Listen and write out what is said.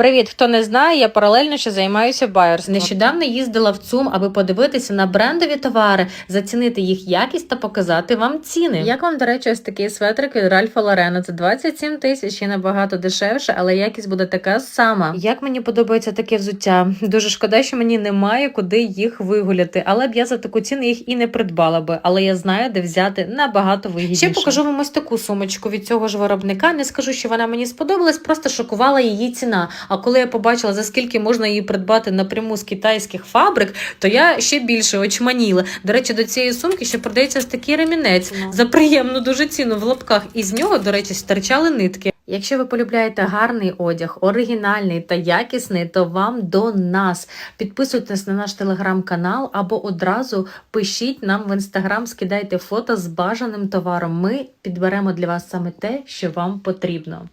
Привіт, хто не знає, я паралельно ще займаюся байерством. Нещодавно їздила в ЦУМ, аби подивитися на брендові товари, зацінити їх якість та показати вам ціни. Як вам, до речі, ось такий светрик від Ральфа Лорена? Це 27 тисяч, ще набагато дешевше, але якість буде така сама. Як мені подобається таке взуття? Дуже шкода, що мені немає куди їх вигуляти, але б я за таку ціну їх і не придбала би. Але я знаю, де взяти набагато вигідніше. Ще покажу вам ось таку сумочку від цього ж виробника. Не скажу, що вона мені сподобалась, просто шокувала її ціна. А коли я побачила, за скільки можна її придбати напряму з китайських фабрик, то я ще більше очманіла. До речі, до цієї сумки ще продається такий ремінець за приємну дуже ціну в лапках. І з нього, до речі, стирчали нитки. Якщо ви полюбляєте гарний одяг, оригінальний та якісний, то вам до нас. Підписуйтесь на наш телеграм-канал або одразу пишіть нам в інстаграм, скидайте фото з бажаним товаром. Ми підберемо для вас саме те, що вам потрібно.